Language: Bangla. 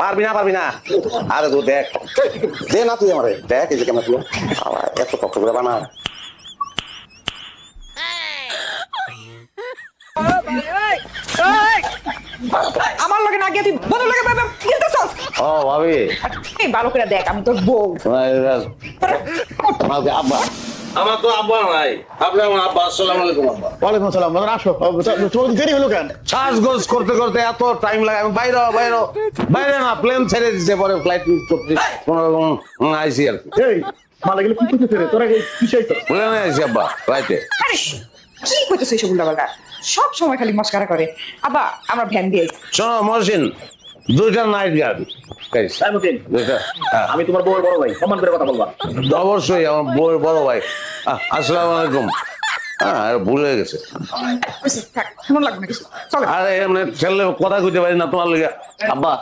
পারবি না পারবি না। আরে তো দেখ। দে না তুই আমারে। দেখ এই যে কেমন তুলো এত কষ্ট করে বানা আমার লগে না গিয়ে তুই বদল লাগে ও ভাবি। ভালো করে দেখ আমি তোর বউ। আব্বা। আমার তো আব্বা নাই। আপনি আমার আব্বা আসসালামু আলাইকুম আব্বা। ওয়ালাইকুম আসসালাম দাদা আসো। তোমার দেরি হলো কেন? শ্বাসগোজ করতে করতে এত টাইম লাগে। আমি বাইরে হ, বাইরে হ। বাইরে না প্লেন ছেড়ে দিতে পরে ফ্লাইট মিস করতে কোনো রকম হুম, আইসি আর কি। এই মালা গেলে কি করতেছে রে? তোরা এই কিসে আইছো প্লেনে আইসি আব্বা ফ্লাইটে কি কইতেছ এইসব উল্টাপাল্টা? সব সময় খালি মস্কারা করে। আবা আমরা ভ্যান দিয়ে শোনো মহসিন দুইটা নাইট গার্ড আমি তোমার বউয়ের বড় ভাই সম্মান করে কথা বলবা। অবশ্যই আমার বউয়ের বড় ভাই। আসসালামু আলাইকুম। হ্যাঁ আর ভুলে গেছে। মন আরে এমনি ছেলে কথা কইতে পারি না তোমার লেগে। আব্বা।